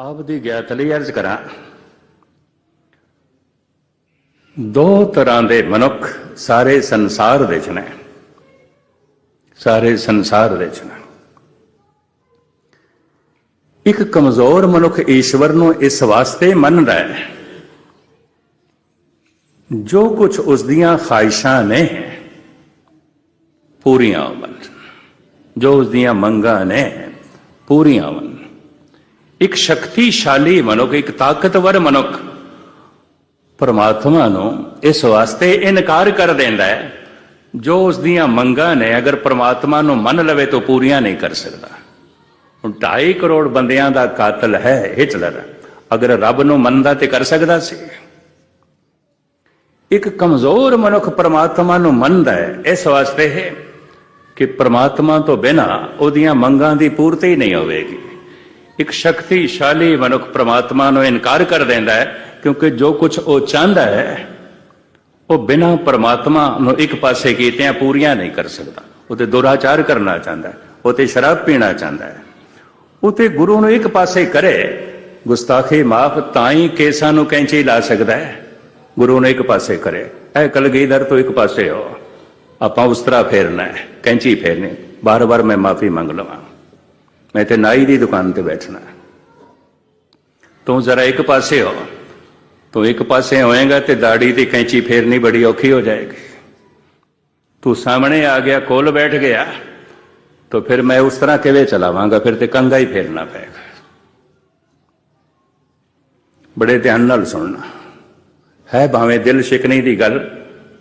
ਆਪ ਦੀ ਗਿਆਤ ਲਈ ਅਰਜ਼ ਕਰਾਂ। ਦੋ ਤਰ੍ਹਾਂ ਦੇ ਮਨੁੱਖ ਸਾਰੇ ਸੰਸਾਰ ਵਿੱਚ ਨੇ। ਸਾਰੇ ਸੰਸਾਰ ਵਿੱਚ ਨੇ। ਇੱਕ ਕਮਜ਼ੋਰ ਮਨੁੱਖ ਈਸ਼ਵਰ ਨੂੰ ਇਸ ਵਾਸਤੇ ਮੰਨਦਾ ਹੈ, ਜੋ ਕੁਝ ਉਸ ਦੀਆਂ ਖਾਹਿਸ਼ਾਂ ਨੇ, ਪੂਰੀਆਂ ਹੋਵਨ ਜੋ ਉਸ ਦੀਆਂ ਮੰਗਾਂ ਨੇ, ਪੂਰੀਆਂ ਹੋਵਨ ਇੱਕ ਸ਼ਕਤੀਸ਼ਾਲੀ ਮਨੁੱਖ, ਇੱਕ ਤਾਕਤਵਰ ਮਨੁੱਖ ਪਰਮਾਤਮਾ ਨੂੰ ਇਸ ਵਾਸਤੇ ਇਨਕਾਰ ਕਰ ਦਿੰਦਾ ਹੈ, ਜੋ ਉਸ ਦੀਆਂ ਮੰਗਾਂ ਨੇ ਅਗਰ ਪਰਮਾਤਮਾ ਨੂੰ ਮੰਨ ਲਵੇ ਤਾਂ ਪੂਰੀਆਂ ਨਹੀਂ ਕਰ ਸਕਦਾ। ਹੁਣ 2.5 ਕਰੋੜ ਬੰਦਿਆਂ ਦਾ ਕਾਤਲ ਹੈ ਹਿਟਲਰ, ਅਗਰ ਰੱਬ ਨੂੰ ਮੰਨਦਾ ਤੇ ਕਰ ਸਕਦਾ ਸੀ। ਇੱਕ ਕਮਜ਼ੋਰ ਮਨੁੱਖ ਪਰਮਾਤਮਾ ਨੂੰ ਮੰਨਦਾ ਹੈ, ਇਸ ਵਾਸਤੇ ਹੈ ਕਿ ਪਰਮਾਤਮਾ ਤੋਂ ਬਿਨਾ ਉਹਦੀਆਂ ਮੰਗਾਂ ਦੀ ਪੂਰਤੀ ਨਹੀਂ ਹੋਵੇਗੀ। ਇੱਕ ਸ਼ਕਤੀਸ਼ਾਲੀ ਮਨੁੱਖ ਪ੍ਰਮਾਤਮਾ ਨੂੰ ਇਨਕਾਰ ਕਰ ਦਿੰਦਾ ਹੈ, ਕਿਉਂਕਿ ਜੋ ਕੁਝ ਉਹ ਚਾਹੁੰਦਾ ਹੈ, ਉਹ ਬਿਨਾਂ ਪਰਮਾਤਮਾ ਨੂੰ ਇੱਕ ਪਾਸੇ ਕੀਤਿਆਂ ਪੂਰੀਆਂ ਨਹੀਂ ਕਰ ਸਕਦਾ। ਉਹ ਤੇ ਦੁਰਾਚਾਰ ਕਰਨਾ ਚਾਹੁੰਦਾ ਉਹ ਤੇ ਸ਼ਰਾਬ ਪੀਣਾ ਚਾਹੁੰਦਾ ਹੈ। ਉਹ ਤੇ ਗੁਰੂ ਨੂੰ ਇੱਕ ਪਾਸੇ ਕਰੇ, ਗੁਸਤਾਖੀ ਮਾਫ ਤਾਂ ਹੀ ਕੇਸਾਂ ਨੂੰ ਕੈਂਚੀ ਲਾ ਸਕਦਾ ਹੈ। ਗੁਰੂ ਨੂੰ ਇੱਕ ਪਾਸੇ ਕਰੇ ਇਹ ਕਲਗੀਧਰ ਤੋਂ ਇੱਕ ਪਾਸੇ ਹੋ। ਆਪਾਂ ਉਸ ਤਰ੍ਹਾਂ ਫੇਰਨਾ ਹੈ, ਕੈਂਚੀ ਫੇਰਨੀ ਬਾਰ-ਬਾਰ ਮੈਂ ਮਾਫੀ ਮੰਗ ਲਵਾਂ। ਮੈਂ ਤੇ ਨਾਈ ਦੀ ਦੁਕਾਨ ਤੇ ਬੈਠਣਾ ਤੂੰ ਜ਼ਰਾ ਇੱਕ ਪਾਸੇ ਹੋ। ਤੂੰ ਇੱਕ ਪਾਸੇ ਹੋਏਗਾ ਤੇ ਦਾੜੀ ਦੀ ਕੈਂਚੀ ਫੇਰਨੀ ਬੜੀ ਔਖੀ ਹੋ ਜਾਏਗੀ। ਤੂੰ ਸਾਹਮਣੇ ਆ ਗਿਆ, ਕੋਲ ਬੈਠ ਗਿਆ, ਤਾਂ ਫਿਰ ਮੈਂ ਉਸ ਤਰ੍ਹਾਂ ਕਿਵੇਂ ਚਲਾਵਾਂਗਾ? ਫਿਰ ਤੇ ਕੰਗਾ ਹੀ ਫੇਰਨਾ ਪਏਗਾ। ਬੜੇ ਧਿਆਨ ਨਾਲ ਸੁਣਨਾ। ਹੈ ਭਾਵੇਂ ਦਿਲ ਸ਼ਿਕਣੀ ਦੀ ਗੱਲ,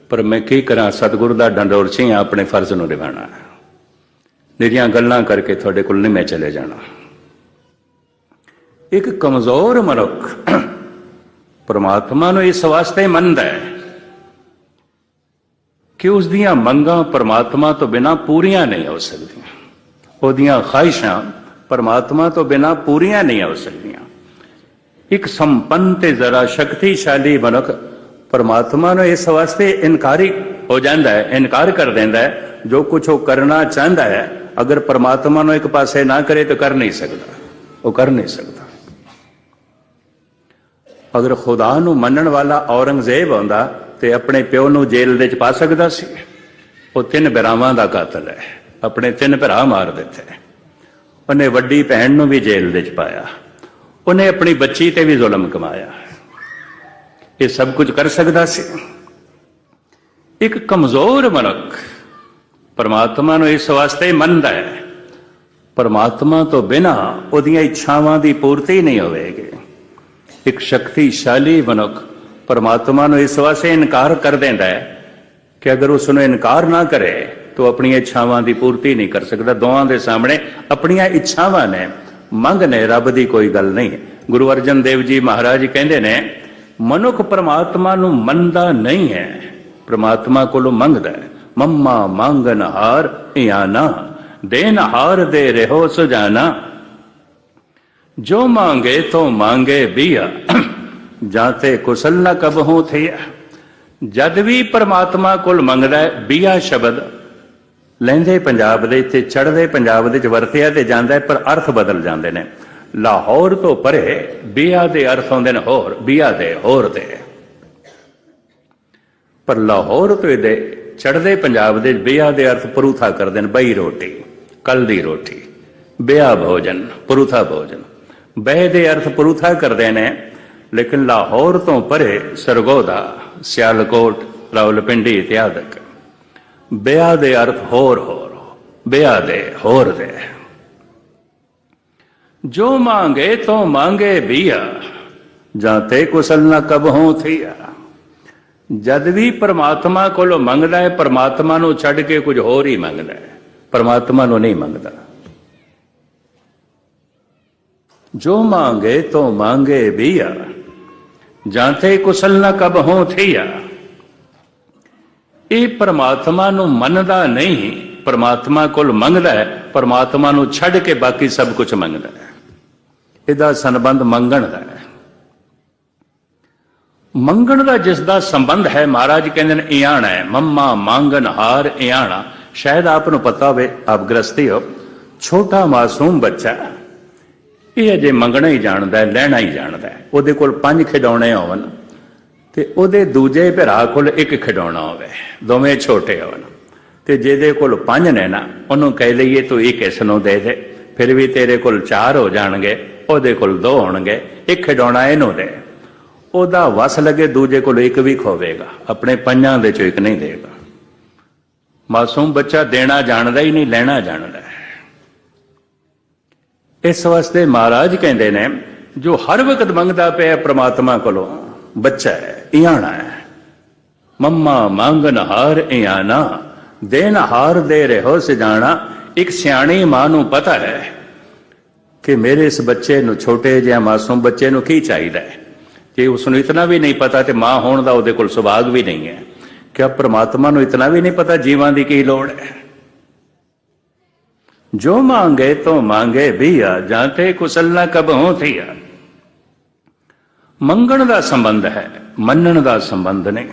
ਪਰ ਮੈਂ ਕੀ ਕਰਾਂ? ਸਤਿਗੁਰ ਦਾ ਡੰਡੋਰ ਸੀ ਆਪਣੇ ਫਰਜ਼ ਨੂੰ ਨਿਭਾਣਾ ਹੈ ਗੱਲਾਂ ਕਰਕੇ ਤੁਹਾਡੇ ਕੋਲ ਨਹੀਂ ਮੈਂ ਚਲੇ ਜਾਣਾ। ਇੱਕ ਕਮਜ਼ੋਰ ਮਨੁੱਖ ਪਰਮਾਤਮਾ ਨੂੰ ਇਸ ਵਾਸਤੇ ਮੰਨਦਾ ਹੈ ਕਿ ਉਸ ਦੀਆਂ ਮੰਗਾਂ ਪਰਮਾਤਮਾ ਤੋਂ ਬਿਨਾ ਪੂਰੀਆਂ ਨਹੀਂ ਹੋ ਸਕਦੀਆਂ। ਉਹਦੀਆਂ ਖਾਹਿਸ਼ਾਂ ਪਰਮਾਤਮਾ ਤੋਂ ਬਿਨਾ ਪੂਰੀਆਂ ਨਹੀਂ ਹੋ ਸਕਦੀਆਂ। ਇੱਕ ਸੰਪੰਨ ਤੇ ਜ਼ਰਾ ਸ਼ਕਤੀਸ਼ਾਲੀ ਮਨੁੱਖ ਪਰਮਾਤਮਾ ਨੂੰ ਇਸ ਵਾਸਤੇ ਇਨਕਾਰੀ ਹੋ ਜਾਂਦਾ ਹੈ, ਇਨਕਾਰ ਕਰ ਦਿੰਦਾ ਹੈ, ਜੋ ਕੁਝ ਉਹ ਕਰਨਾ ਚਾਹੁੰਦਾ ਹੈ ਅਗਰ ਪਰਮਾਤਮਾ ਨੂੰ ਇੱਕ ਪਾਸੇ ਨਾ ਕਰੇ ਤਾਂ ਕਰ ਨਹੀਂ ਸਕਦਾ। ਉਹ ਕਰ ਨਹੀਂ ਸਕਦਾ। ਅਗਰ ਖੁਦਾ ਨੂੰ ਮੰਨਣ ਵਾਲਾ ਔਰੰਗਜ਼ੇਬ ਆਉਂਦਾ ਤੇ ਆਪਣੇ ਪਿਓ ਨੂੰ ਜੇਲ੍ਹ ਦੇ ਚ ਪਾ ਸਕਦਾ ਸੀ, ਉਹ ਤਿੰਨ ਭਰਾਵਾਂ ਦਾ ਕਾਤਲ ਹੈ। ਆਪਣੇ ਤਿੰਨ ਭਰਾ ਮਾਰ ਦਿੱਤੇ। ਉਹਨੇ ਵੱਡੀ ਭੈਣ ਨੂੰ ਵੀ ਜੇਲ੍ਹ ਦੇ ਚ ਪਾਇਆ। ਉਹਨੇ ਆਪਣੀ ਬੱਚੀ ਤੇ ਵੀ ਜ਼ੁਲਮ ਕਮਾਇਆ। ਇਹ ਸਭ ਕੁਝ ਕਰ ਸਕਦਾ ਸੀ। ਇੱਕ ਕਮਜ਼ੋਰ ਮਨੁੱਖ ਪਰਮਾਤਮਾ ਨੂੰ ਇਸ ਵਾਸਤੇ ਮੰਨਦਾ ਹੈ। ਪਰਮਾਤਮਾ ਤੋਂ ਬਿਨਾ ਉਹਦੀਆਂ ਇੱਛਾਵਾਂ ਦੀ ਪੂਰਤੀ ਨਹੀਂ ਹੋਵੇਗੀ। ਇੱਕ ਸ਼ਕਤੀਸ਼ਾਲੀ ਮਨੁੱਖ ਪਰਮਾਤਮਾ ਨੂੰ ਇਸ ਵਾਸਤੇ ਇਨਕਾਰ ਕਰ ਦਿੰਦਾ ਹੈ ਕਿ ਅਗਰ ਉਸ ਨੂੰ ਇਨਕਾਰ ਨਾ ਕਰੇ, ਤਾਂ ਆਪਣੀਆਂ ਇੱਛਾਵਾਂ ਦੀ ਪੂਰਤੀ ਨਹੀਂ ਕਰ ਸਕਦਾ। ਦੋਵਾਂ ਦੇ ਸਾਹਮਣੇ ਆਪਣੀਆਂ ਇੱਛਾਵਾਂ ਨੇ। ਮੰਗ ਨੇ, ਰੱਬ ਦੀ ਕੋਈ ਗੱਲ ਨਹੀਂ। ਗੁਰੂ ਅਰਜਨ ਦੇਵ ਜੀ ਮਹਾਰਾਜ ਕਹਿੰਦੇ ਨੇ, ਮਨੁੱਖ ਪਰਮਾਤਮਾ ਨੂੰ ਮੰਨਦਾ ਨਹੀਂ ਹੈ। ਪਰਮਾਤਮਾ ਕੋਲੋਂ ਮੰਗਦਾ ਹੈ। ਮੰਮਾ ਮੰਗਨ ਹਾਰ ਇਆਨਾ, ਦੇਨ ਹਾਰ ਦੇ ਰਹੋ ਸੁਜਾਨਾ। ਜੋ ਮੰਗੇ ਤੋ ਮੰਗੇ ਬੀਆ, ਜਾਤੇ ਕੁਸਲ ਨਾ ਕਬਹੂ ਥਿਆ ਜਦ ਵੀ ਪਰਮਾਤਮਾ ਕੋਲ ਮੰਗਦਾ ਬੀਆ ਸ਼ਬਦ। ਲੈਂਦੇ ਪੰਜਾਬ ਦੇ ਤੇ ਚੜਦੇ ਪੰਜਾਬ ਦੇ ਚ ਵਰਤਿਆ ਤੇ ਜਾਂਦਾ ਪਰ ਅਰਥ ਬਦਲ ਜਾਂਦੇ ਨੇ। ਲਾਹੌਰ ਤੋਂ ਪਰੇ, ਬੀਆ ਦੇ ਅਰਥ ਹੁੰਦੇ ਨੇ ਹੋਰ, ਬੀਆ ਦੇ ਹੋਰ ਦੇ ਪਰ ਲਾਹੌਰ ਤੋਂ ਇਹਦੇ ਚੜਦੇ ਪੰਜਾਬ ਦੇ ਬੀਆ ਦੇ ਅਰਥ ਪਰੂਥਾ ਕਰਦੇ ਨੇ, ਬਈ ਰੋਟੀ ਕੱਲ ਦੀ ਰੋਟੀ ਬਿਆ ਭੋਜਨ, ਪਰੂਥਾ ਭੋਜਨ। ਬਹਿ ਦੇ ਅਰਥ ਪਰੂਥਾ ਕਰਦੇ ਨੇ, ਲੇਕਿਨ ਲਾਹੌਰ ਤੋਂ ਪਰੇ ਸਰਗੋਦਾ, ਸਿਆਲਕੋਟ, ਰਾਵਲਪਿੰਡੀ ਇਤਿਆਦਿਕ ਬਿਆ ਦੇ ਅਰਥ ਹੋਰ ਹੋਰ ਬਿਆ ਦੇ ਹੋਰ ਦੇ। ਜੋ ਮੰਗੇ ਤੋ ਮੰਗੇ ਬੀਆ ਜਾਂਤੇ ਕੁਸਲ ਨਾ ਕਬ ਹੋ ਥੀਆ। ਜਦ ਵੀ ਪਰਮਾਤਮਾ ਕੋਲੋਂ ਮੰਗਦਾ ਹੈ, ਪਰਮਾਤਮਾ ਨੂੰ ਛੱਡ ਕੇ ਕੁਝ ਹੋਰ ਹੀ ਮੰਗਦਾ ਹੈ। ਪਰਮਾਤਮਾ ਨੂੰ ਨਹੀਂ ਮੰਗਦਾ। ਜੋ ਮੰਗੇ, ਤੋ ਮੰਗੇ ਬੀਆ। ਜਾਂਤੇ ਕੁਸਲ ਨਾ ਕਬ ਹੋ ਥੀਆ। ਇਹ ਪਰਮਾਤਮਾ ਨੂੰ ਮੰਨਦਾ ਨਹੀਂ। ਪਰਮਾਤਮਾ ਕੋਲ ਮੰਗਦਾ ਹੈ, ਪਰਮਾਤਮਾ ਨੂੰ ਛੱਡ ਕੇ ਬਾਕੀ ਸਭ ਕੁਝ ਮੰਗਦਾ ਹੈ। ਇਹਦਾ ਸੰਬੰਧ ਮੰਗਣ ਦਾ ਹੈ। ਮੰਗਣ ਦਾ ਜਿਸ ਦਾ ਸੰਬੰਧ ਹੈ, ਮਹਾਰਾਜ ਕਹਿੰਦੇ ਨੇ, ਇਆਣਾ ਹੈ। ਮੰਮਾ ਮੰਗਨ ਹਾਰ ਇਆਣਾ। ਸ਼ਾਇਦ ਆਪ ਨੂੰ ਪਤਾ ਹੋਵੇ, ਆਪ ਗ੍ਰਸਤੀ ਹੋ। ਛੋਟਾ ਮਾਸੂਮ ਬੱਚਾ। ਇਹ ਅਜੇ ਮੰਗਣਾ ਹੀ ਜਾਣਦਾ ਹੈ, ਲੈਣਾ ਹੀ ਜਾਣਦਾ ਹੈ। ਉਹਦੇ ਕੋਲ ਪੰਜ ਖਿਡੌਣੇ ਹੋਣ ਤੇ ਉਹਦੇ ਦੂਜੇ ਭਰਾ ਕੋਲ ਇੱਕ ਖਿਡੌਣਾ ਹੋਵੇ। ਦੋਵੇਂ ਛੋਟੇ ਹੋਣ ਤੇ ਜਿਹਦੇ ਕੋਲ ਪੰਜ ਨੇ ਨਾ, ਉਹਨੂੰ ਕਹਿ ਲਈਏ, ਤੂੰ ਇੱਕ ਇਸ ਨੂੰ ਦੇ ਦੇ। ਫਿਰ ਵੀ ਤੇਰੇ ਕੋਲ ਚਾਰ ਹੋ ਜਾਣਗੇ, ਉਹਦੇ ਕੋਲ ਦੋ ਹੋਣਗੇ। ਇੱਕ ਖਿਡੌਣਾ ਇਹਨੂੰ ਦੇ। ਉਹਦਾ ਵਸ ਲੱਗੇ ਦੂਜੇ ਕੋਲ ਇੱਕ ਵੀ ਖੋਵੇਗਾ, ਆਪਣੇ ਪੰਜਾਂ ਦੇ ਚੋਂ ਇੱਕ ਨਹੀਂ ਦੇਗਾ। ਮਾਸੂਮ ਬੱਚਾ ਦੇਣਾ ਜਾਣਦਾ ਹੀ ਨਹੀਂ, ਲੈਣਾ ਜਾਣਦਾ ਇਸ ਵਾਸਤੇ ਮਹਾਰਾਜ ਕਹਿੰਦੇ ਨੇ, ਜੋ ਹਰ ਵਕਤ ਮੰਗਦਾ ਪਿਆ ਪ੍ਰਮਾਤਮਾ ਕੋਲੋਂ, ਬੱਚਾ ਹੈ, ਇਆਣਾ ਹੈ। ਮੰਮਾ ਮੰਗਨ ਹਾਰ ਇਆਣਾ ਦੇਨ ਹਾਰ ਦੇ ਰਹੋ ਸਜਾਣਾ, ਇੱਕ ਸਿਆਣੀ ਮਾਂ ਨੂੰ ਪਤਾ ਹੈ ਕਿ ਮੇਰੇ ਇਸ ਬੱਚੇ ਨੂੰ ਛੋਟੇ ਜਿਹਾ ਮਾਸੂਮ ਬੱਚੇ ਨੂੰ ਕੀ ਚਾਹੀਦਾ ਹੈ? ਜੇ ਉਸ ਨੂੰ ਇਤਨਾ ਵੀ ਨਹੀਂ ਪਤਾ ਤੇ ਮਾਂ ਹੋਣ ਦਾ ਉਹਦੇ ਕੋਲ ਸੁਭਾਗ ਵੀ ਨਹੀਂ ਹੈ। ਕਿ ਪ੍ਰਮਾਤਮਾ ਨੂੰ ਇਤਨਾ ਵੀ ਨਹੀਂ ਪਤਾ ਜੀਵਾਂ ਦੀ ਕੀ ਲੋੜ ਹੈ? ਜੋ ਮੰਗੇ ਤੋ ਮੰਗੇ ਭੀਆ ਜਾਂਤੇ ਕੁਸਲ ਨਾ ਕਬ ਹੋ ਥੀਆ। ਮੰਗਣ ਦਾ ਸੰਬੰਧ ਹੈ, ਮੰਨਣ ਦਾ ਸੰਬੰਧ ਨਹੀਂ।